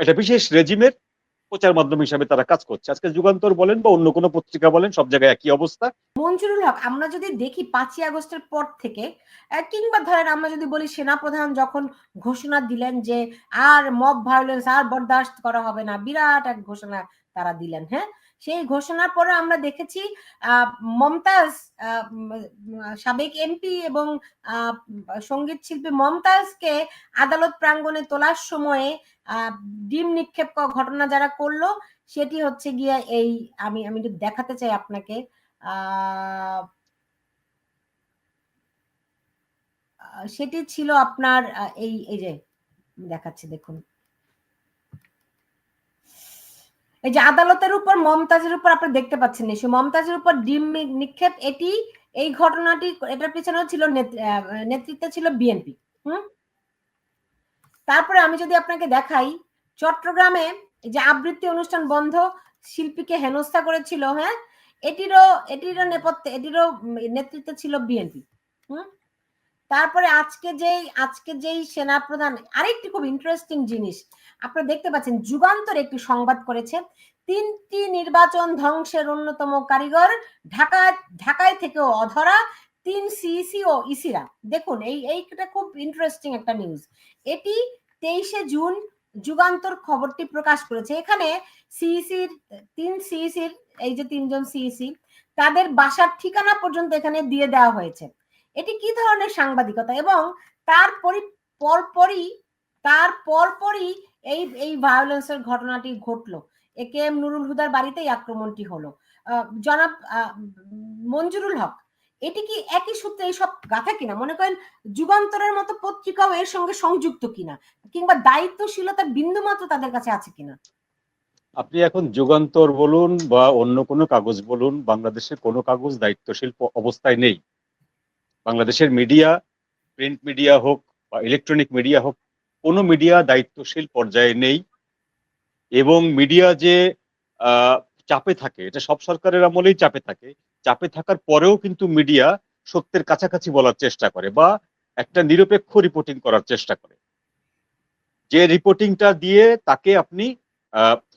একটা বিশেষ রেজিমের প্রচার মাধ্যম হিসাবে তারা কাজ করছে। আজকে যুগান্তর বলেন বা অন্য কোনো পত্রিকা বলেন, সব জায়গায় একই অবস্থা। মঞ্জুরুল হক, আমরা যদি দেখি পাঁচই আগস্টের পর থেকে কিংবা ধরেন আমরা যদি বলি সেনাপ্রধান যখন ঘোষণা দিলেন যে আর মব ভায়োলেন্স আর বরদাস্ত করা হবে না, বিরাট এক ঘোষণা তারা দিলেন হ্যাঁ? সেই ঘোষণার পরে আমরা দেখেছি মমতাজ সাবেক এমপি এবং সংগীত শিল্পী মমতাজকে আদালত প্রাঙ্গণে তোলার সময়ে ডিম নিক্ষেপ ঘটনা যারা করল, সেটি হচ্ছে গিয়ে এই, আমি আমি দেখাতে চাই আপনাকে সেটি ছিল আপনার এই এই যে, দেখাচ্ছি দেখুন। এই যে আদালতের উপর মমতাজের উপর আপনি দেখতে পাচ্ছেন নিশ্চয় মমতাজের উপর ডিম নিক্ষেপ এটি, এই ঘটনাটি, এটার পিছনেও ছিল নেতৃত্বে ছিল বিএনপি হুম? তারপরে আমি যদি আপনাকে দেখাই, চট্টগ্রামে যে আবৃত্তি অনুষ্ঠান বন্ধ, শিল্পীকে হেনস্থা করেছিল হ্যাঁ? এটিরও এটিরও নেপথ্যে, এটিরও নেতৃত্বে ছিল বিএনপি হুম? তারপরে আজকে যেই আজকে যেই সেনাপ্রধান, আরেকটি খুব ইন্টারেস্টিং জিনিস। আপনারা দেখতে পাচ্ছেন, যুগান্তর একটি সংবাদ করেছে। তিনটি নির্বাচন ধ্বংসের অন্যতম কারিগর ঢাকা ঢাকায় থেকেও অধরা, তিন সিইসি ও ইসিরা দেখুন, এই, এইটা খুব ইন্টারেস্টিং একটা নিউজ এটি তেইশে জুন যুগান্তর খবরটি প্রকাশ করেছে। এখানে সিইসির তিন সিইসির এই যে তিনজন সিইসি তাদের বাসার ঠিকানা পর্যন্ত এখানে দিয়ে দেওয়া হয়েছে। এটি কি ধরনের সাংবাদিকতা? এবং তার পরি, পরপরই, তার পরপরই এই এই ভায়োলেন্সের ঘটনাটি ঘটলো। এ কে এম নুরুল হুদার বাড়িতেই আক্রমণটি হলো। জনাব মঞ্জুরুল হক, এটি কি একই সূত্রে এইসব গাথা কিনা? মনে করেন যুগান্তরের মতো পত্রিকাও এর সঙ্গে সংযুক্ত কিনা? কিংবা দায়িত্বশীলতার বিন্দু মাত্র তাদের কাছে আছে কিনা? আপনি এখন যুগান্তর বলুন বা অন্য কোনো কাগজ বলুন বাংলাদেশের কোনো কাগজ দায়িত্বশীল অবস্থায় নেই। বাংলাদেশের মিডিয়া প্রিন্ট মিডিয়া হোক বা ইলেকট্রনিক মিডিয়া হোক, কোনো মিডিয়া দায়িত্বশীল পর্যায়ে নেই। এবং মিডিয়া যে চাপে থাকে, এটা সব সরকারের আমলেই চাপে থাকে। চাপে থাকার পরেও কিন্তু মিডিয়া সত্যের কাছাকাছি বলার চেষ্টা করে বা একটা নিরপেক্ষ রিপোর্টিং করার চেষ্টা করে। যে রিপোর্টিংটা দিয়ে তাকে আপনি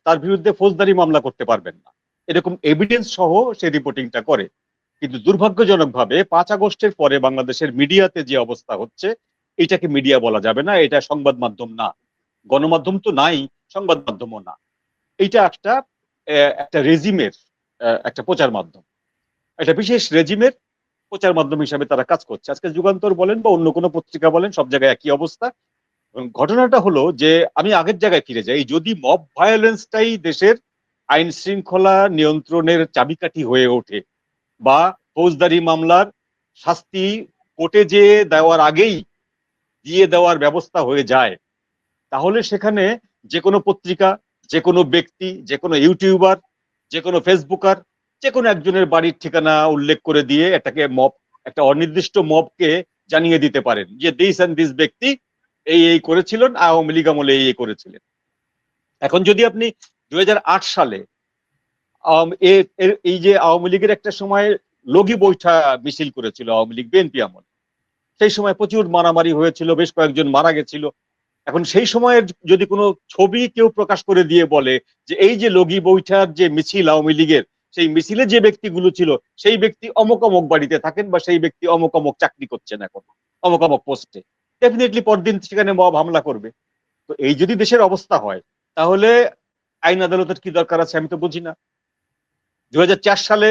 তার বিরুদ্ধে ফৌজদারি মামলা করতে পারবেন না। এরকম এভিডেন্স সহ সে রিপোর্টিংটা করে। কিন্তু দুর্ভাগ্যজনকভাবে পাঁচ আগস্টের পরে বাংলাদেশের মিডিয়াতে যে অবস্থা হচ্ছে, এটাকে মিডিয়া বলা যাবে না, এটা সংবাদ মাধ্যম না। গণমাধ্যম তো নাই, সংবাদ মাধ্যমও না। এটা একটা একটা রেজিমের একটা প্রচার মাধ্যম। একটা বিশেষ রেজিমের প্রচার মাধ্যম হিসাবে তারা কাজ করছে। আজকে যুগান্তর বলেন বা অন্য কোনো পত্রিকা বলেন, সব জায়গায় একই অবস্থা। ঘটনাটা হলো যে, আমি আগের জায়গায় ফিরে যাই, যদি মব ভায়োলেন্সটাই দেশের আইন শৃঙ্খলা নিয়ন্ত্রণের চাবিকাঠি হয়ে ওঠে বা ফৌজদারি মামলার শাস্তি কোর্টে যে দেওয়ার আগেই দিয়ে দেওয়ার ব্যবস্থা হয়ে যায়, তাহলে সেখানে যে কোনো পত্রিকা, যে কোনো ব্যক্তি, যে কোনো ইউটিউবার, যে কোনো ফেসবুকার, যে কোনো একজনের বাড়ির ঠিকানা উল্লেখ করে দিয়ে এটাকে মব, একটা অনির্দিষ্ট মবকে জানিয়ে দিতে পারেন যে দিস অ্যান্ড দিস ব্যক্তি এই এই করেছিলেন, আওয়ামী লীগ আমলে এই এই করেছিলেন। এখন যদি আপনি দু হাজার আট সালে এই যে আওয়ামী লীগের একটা সময় লগি বৈঠা মিছিল করেছিল আওয়ামী লীগ, বিএনপি আমল। সেই সময় প্রচুর মারামারি হয়েছিল, বেশ কয়েকজন মারা গেছিল। এখন সেই সময়ের যদি কোনো ছবি কেউ প্রকাশ করে দিয়ে বলে যে এই যে লগি বৈঠার যে মিছিল আওয়ামী লীগের, সেই মিছিলে যে ব্যক্তিগুলো ছিল, সেই ব্যক্তি অমক অমক বাড়িতে থাকেন বা সেই ব্যক্তি অমক অমক চাকরি করছেন এখন, অমক অমক পোস্টে। ডেফিনেটলি পরদিন সেখানে মব হামলা করবে। তো এই যদি দেশের অবস্থা হয়, তাহলে আইন আদালতের কি দরকার আছে আমি তো বুঝি না। দু হাজার চার সালে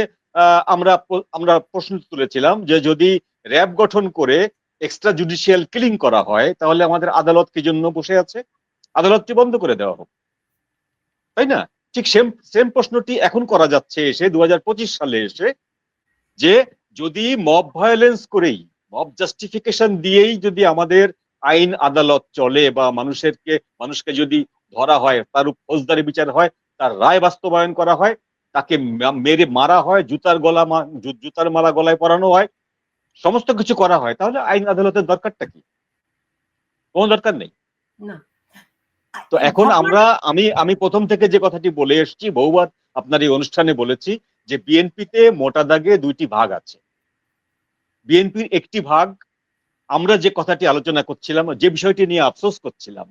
আমরা আমরা প্রশ্ন তুলেছিলাম যে যদি র্যাব গঠন করে এক্সট্রা জুডিশিয়াল কিলিং করা হয়, তাহলে আমাদের আদালত কি জন্য বসে আছে? আদালতটি বন্ধ করে দেওয়া হোক। তাই না? ঠিক সেম সেম প্রশ্নটি এখন করা যাচ্ছে এসে দু হাজার পঁচিশ সালে এসে যে যদি মব ভায়োলেন্স করেই মব জাস্টিফিকেশন দিয়েই যদি আমাদের আইন আদালত চলে বা মানুষেরকে, মানুষকে যদি ধরা হয়, তার ফৌজদারি বিচার হয়, তার রায় বাস্তবায়ন করা হয় তাকে মেরে মারা হয় জুতার গলা জুতার মালা গলায় পরানো হয় সমস্ত কিছু করা হয়। তাহলে আইন আদালতের দরকারটা কি? কোনো দরকার নেই? তো এখন আমরা আমি আমি প্রথম থেকে যে কথাটি বলে এসেছি বহুবার আপনার এই অনুষ্ঠানে বলেছি যে বিএনপিতে মোটা দাগে দুইটি ভাগ আছে। বিএনপির একটি ভাগ আমরা যে কথাটি আলোচনা করছিলাম যে বিষয়টি নিয়ে আফসোস করছিলাম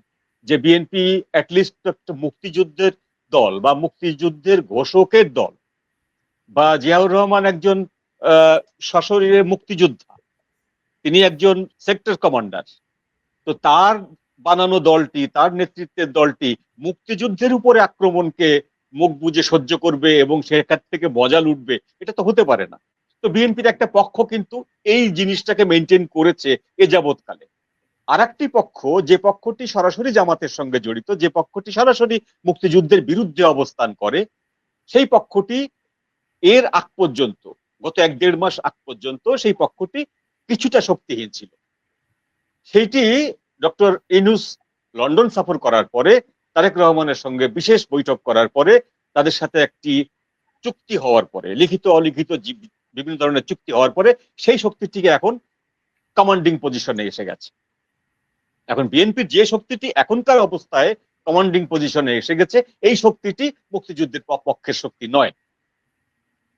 যে বিএনপি অ্যাটলিস্ট একটা মুক্তিযুদ্ধের দল বা মুক্তিযুদ্ধের ঘোষকের দল বা জিয়াউর রহমান একজন সশরীরে মুক্তিযোদ্ধা। তিনি একজন সেক্টর কমান্ডার। তো তার বানানো দলটি, তার নেতৃত্বের দলটি মুক্তিযুদ্ধের উপরে আক্রমণকে মুখ বুজে সহ্য করবে এবং সেখান থেকে মজা লুটবে এটা তো হতে পারে না। তো বিএনপির একটা পক্ষ কিন্তু এই জিনিসটাকে মেনটেন করেছে এ যাবৎকালে। আর একটি পক্ষ, যে পক্ষটি সরাসরি জামাতের সঙ্গে জড়িত, যে পক্ষটি সরাসরি মুক্তিযুদ্ধের বিরুদ্ধে অবস্থান করে, সেই পক্ষটি এর আগ পর্যন্ত, গত এক দেড় মাস আগ পর্যন্ত সেই পক্ষটি কিছুটা শক্তিহীন ছিল। সেইটি ডক্টর ইনুস লন্ডন সফর করার পরে, তারেক রহমানের সঙ্গে বিশেষ বৈঠক করার পরে, তাদের সাথে একটি চুক্তি হওয়ার পরে, লিখিত অলিখিত বিভিন্ন ধরনের চুক্তি হওয়ার পরে, সেই শক্তিটিকে এখন কমান্ডিং পজিশনে এসে গেছে। এখন বিএনপির যে শক্তিটি এখনকার অবস্থায় কমান্ডিং পজিশনে এসে গেছে, এই শক্তিটি মুক্তিযুদ্ধের পক্ষের শক্তি নয়।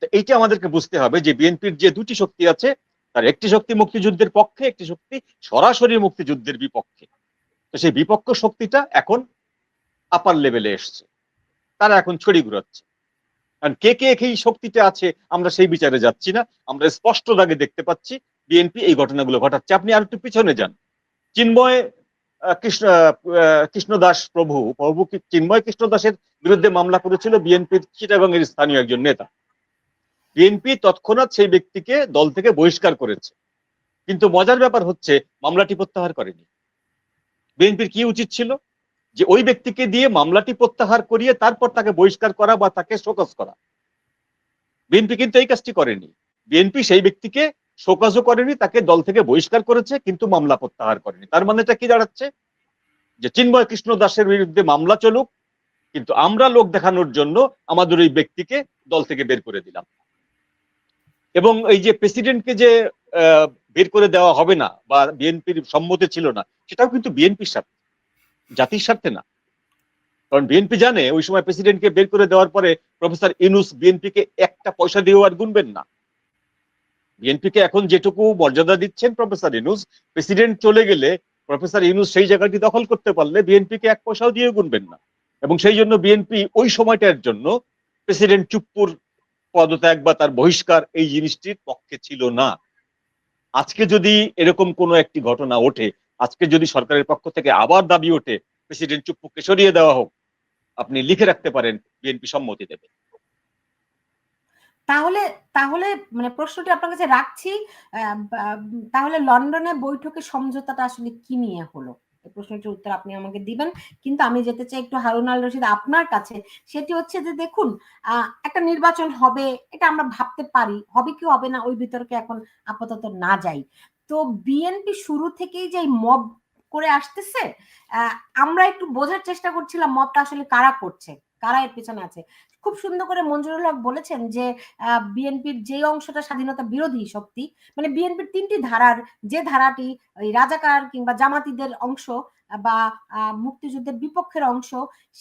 তো এইটা আমাদেরকে বুঝতে হবে যে বিএনপির যে দুটি শক্তি আছে, তার একটি শক্তি মুক্তিযুদ্ধের পক্ষে, একটি শক্তি সরাসরি মুক্তিযুদ্ধের বিপক্ষে। তো সেই বিপক্ষ শক্তিটা এখন আপার লেভেলে এসছে। তারা এখন ছড়ি ঘুরাচ্ছে। কারণ কে কে এই শক্তিতে আছে, আমরা সেই বিচারে যাচ্ছি না। আমরা স্পষ্ট দাগে দেখতে পাচ্ছি বিএনপি এই ঘটনাগুলো ঘটাচ্ছে। আপনি আর একটু পিছনে যান। চিন্ময় কৃষ্ণ কৃষ্ণদাস প্রভু প্রভু চিন্ময় কৃষ্ণদাসের বিরুদ্ধে মামলা করেছিল বিএনপির চিটাগংয়ের স্থানীয় একজন নেতা। বিএনপি তৎক্ষণাৎ সেই ব্যক্তিকে দল থেকে বহিষ্কার করেছে। কিন্তু মজার ব্যাপার হচ্ছে, মামলাটি প্রত্যাহার করেনি। বিএনপির কি উচিত ছিল? যে ওই ব্যক্তিকে দিয়ে মামলাটি প্রত্যাহার করিয়ে তারপর তাকে বহিষ্কার করা বা তাকে শোকজ করা। বিএনপি কিন্তু এই কাজটি করেনি। বিএনপি সেই ব্যক্তিকে শোকজও করেনি, তাকে দল থেকে বহিষ্কার করেছে, কিন্তু মামলা প্রত্যাহার করেনি। তার মানে এটা কি দাঁড়াচ্ছে? যে চিন্ময় কৃষ্ণ দাসের বিরুদ্ধে মামলা চলুক, কিন্তু আমরা লোক দেখানোর জন্য আমাদের ওই ব্যক্তিকে দল থেকে বের করে দিলাম। এবং এই যে প্রেসিডেন্টকে যে বের করে দেওয়া হবে না, বা বিএনপির সম্মতি ছিল না, সেটাও কিন্তু বিএনপির স্বার্থে, জাতির স্বার্থে না। কারণ বিএনপি জানে, ওই সময় প্রেসিডেন্টকে বের করে দেওয়ার পরে প্রফেসর ইনুস বিএনপিকে একটা পয়সা দিয়েও আর গুনবেন না। বিএনপিকে এখন যেটুকু মর্যাদা দিচ্ছেন প্রফেসর ইনুস, প্রেসিডেন্ট চলে গেলে প্রফেসর ইনুস সেই জায়গাটি দখল করতে পারলে বিএনপিকে এক পয়সাও দিয়ে গুনবেন না। এবং সেই জন্য বিএনপি ওই সময়টার জন্য প্রেসিডেন্ট চুপ্পুর পদত্যাগ বা তার বহিষ্কার এই জিনিসটির পক্ষে ছিল না। আজকে যদি এরকম কোনো একটি ঘটনা ওঠে, আজকে যদি সরকারের পক্ষ থেকে আবার দাবি ওঠে, প্রেসিডেন্ট চুপ্পুকে সরিয়ে দেওয়া হোক, আপনি লিখে রাখতে পারেন, বিএনপি সম্মতি দেবে। তাহলে তাহলে মানে প্রশ্নটি আপনার কাছে রাখছি তাহলে লন্ডনে বৈঠকে সমঝোতাটা আসলে কি নিয়ে হলো? এই প্রশ্নটির উত্তর আপনি আমাকে দিবেন, কিন্তু আমি যেতে চাই একটু হারুন আল রশিদ আপনার কাছে। সেটি হচ্ছে যে দেখুন একটা নির্বাচন হবে, এটা আমরা ভাবতে পারি, হবে কি হবে না, ওই বিতর্কে এখন আপাতত না যাই। তো বিএনপি শুরু থেকেই যে মব করে আসতেছে আমরা একটু বোঝার চেষ্টা করছিলাম মবটা আসলে কারা করছে। কারা এর পেছনে আছে? খুব সুন্দর করে মঞ্জুরুল হক বলেছেন যে বিএনপির যে অংশটা স্বাধীনতা বিরোধী শক্তি মানে বিএনপির তিনটি ধারার যে ধারাটি রাজাকার কিংবা জামাতিদের অংশ বা মুক্তিযুদ্ধের বিপক্ষের অংশ,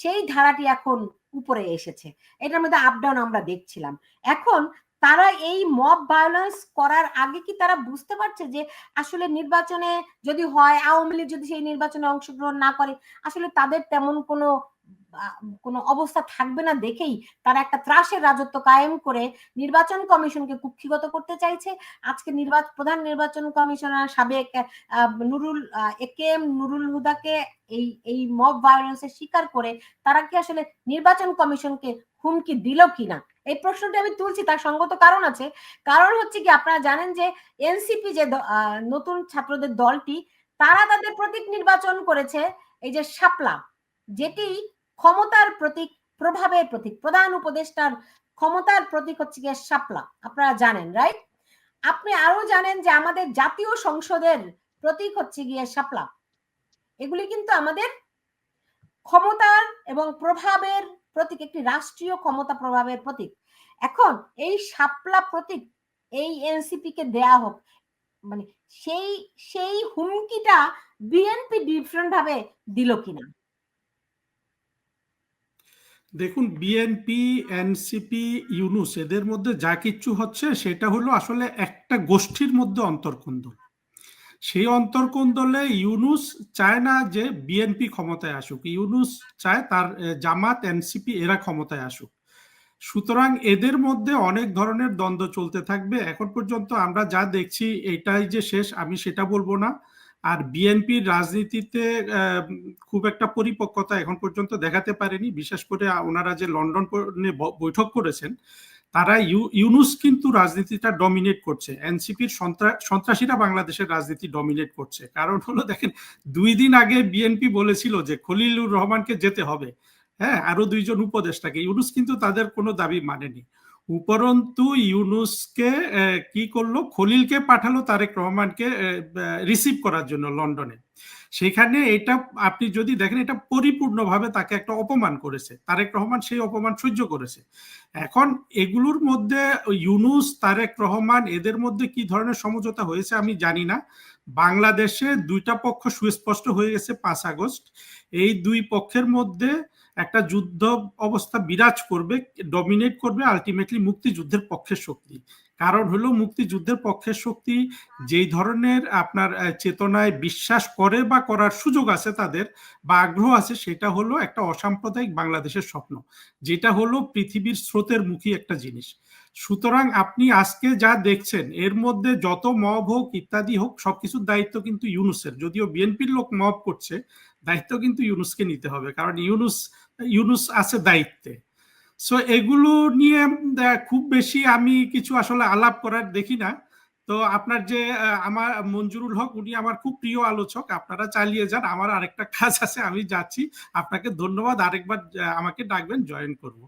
সেই ধারাটি এখন উপরে এসেছে। এটার মধ্যে আপ ডাউন আমরা দেখছিলাম। এখন তারা এই মব ভায়োলেন্স করার আগে কি তারা বুঝতে পারছে যে, আসলে নির্বাচনে যদি হয়, আওয়ামী লীগ যদি সেই নির্বাচনে অংশগ্রহণ না করে, আসলে তাদের তেমন কোনো কোনো অবস্থা থাকবে না দেখেই তারা একটা ত্রাসের রাজত্ব কায়েম করে নির্বাচন কমিশনকে কুক্ষিগত করতে চাইছে। আজকে নির্বাচন প্রধান নির্বাচন কমিশনার সাবেক Nurul A K M Nurul হুদাকে এই এই মব ভায়োলেন্সের শিকার করে তারা কি আসলে নির্বাচন কমিশনকে হুমকি দিল কিনা? এই প্রশ্নটি আমি তুলছি, তার সঙ্গত কারণ আছে। কারণ হচ্ছে কি, আপনারা জানেন যে এনসিপি যে নতুন ছাত্রদের দলটি, তারা তাদের প্রতীক নির্বাচন করেছে এই যে শাপলা, যেটি ক্ষমতার প্রতীক, প্রভাবের প্রতীক, প্রধান উপদেষ্টার ক্ষমতার প্রতীক হচ্ছে গিয়ে শাপলা। আপনারা জানেন রাইট আপনি আরও জানেন যে আমাদের জাতীয় সংসদের প্রতীক হচ্ছে গিয়ে শাপলা। এগুলি কিন্তু আমাদের ক্ষমতার এবং প্রভাবের প্রতীক, একটি রাষ্ট্রীয় ক্ষমতা প্রভাবের প্রতীক। এখন এই শাপলা প্রতীক এই এনসিপি কে দেয়া হোক মানে সেই সেই হুমকিটা বিএনপি ডিফারেন্ট ভাবে দিল কিনা? দেখুন বিএনপি এনসিপি ইউনুস এদের মধ্যে যা কিচ্ছু হচ্ছে সেটা হলো আসলে একটা গোষ্ঠীর মধ্যে অন্তর্কুন্দল। সেই অন্তর্কোন্দলে ইউনুস চায় না যে বিএনপি ক্ষমতায় আসুক। ইউনুস চায় তার জামাত এনসিপি এরা ক্ষমতায় আসুক। সুতরাং এদের মধ্যে অনেক ধরনের দ্বন্দ্ব চলতে থাকবে। এখন পর্যন্ত আমরা যা দেখছি এটাই যে শেষ, আমি সেটা বলব না। আর বিএনপির রাজনীতিতে খুব একটা পরিপক্কতা এখন পর্যন্ত দেখাতে পারেনি। বিশেষ করে ওনারা যে লন্ডন বৈঠক করেছেন, তারা ইউ- ইউনুস কিন্তু রাজনীতিটা ডমিনেট করছে। এনসিপির সন্ত্রাসীরা বাংলাদেশের রাজনীতি ডমিনেট করছে। কারণ হলো দেখেন, দুই দিন আগে বিএনপি বলেছিল যে খলিলুর রহমানকে যেতে হবে। হ্যাঁ আরও দুইজন উপদেষ্টাকে। ইউনুস কিন্তু তাদের কোনো দাবি মানেনি। উপরন্তু ইউনুসকে কি করল? খলিলকে পাঠালো তারেক রহমানকে রিসিভ করার জন্য লন্ডনে। সেখানে এটা আপনি যদি দেখেন, এটা পরিপূর্ণভাবে তাকে একটা অপমান করেছে। তারেক রহমান সেই অপমান সহ্য করেছে। এখন এগুলোর মধ্যে ইউনুস, তারেক রহমান, এদের মধ্যে কি ধরনের সমঝোতা হয়েছে আমি জানি না। বাংলাদেশে দুইটা পক্ষ সুস্পষ্ট হয়ে গেছে পাঁচ আগস্ট। এই দুই পক্ষের মধ্যে একটা যুদ্ধ অবস্থা বিরাজ করবে ডমিনেট করবে আলটিমেটলি মুক্তিযুদ্ধের পক্ষের শক্তি। কারণ হলো মুক্তিযুদ্ধের পক্ষের শক্তি যেই ধরনের আপনার চেতনায় বিশ্বাস করে বা করার সুযোগ আছে তাদের বা আগ্রহ আছে, সেটা হলো একটা অসাম্প্রদায়িক বাংলাদেশের স্বপ্ন, যেটা হলো পৃথিবীর স্রোতের মুখী একটা জিনিস। সুতরাং আপনি আজকে যা দেখছেন, এর মধ্যে যত মব হোক, ইত্যাদি হোক, সবকিছুর দায়িত্ব কিন্তু ইউনুসের। যদিও বিএনপির লোক মব করছে দায়িত্ব কিন্তু ইউনুসকে নিতে হবে, কারণ ইউনুস ইউনুস আছে দায়িত্বে। সো এগুলো নিয়ে খুব বেশি আমি কিছু আসলে আলাপ করার দেখি না। তো আপনার যে আমার মঞ্জুরুল হক, উনি আমার খুব প্রিয় আলোচক, আপনারা চালিয়ে যান, আমার আরেকটা কাজ আছে, আমি যাচ্ছি, আপনাকে ধন্যবাদ, আরেকবার আমাকে ডাকবেন, জয়েন করব।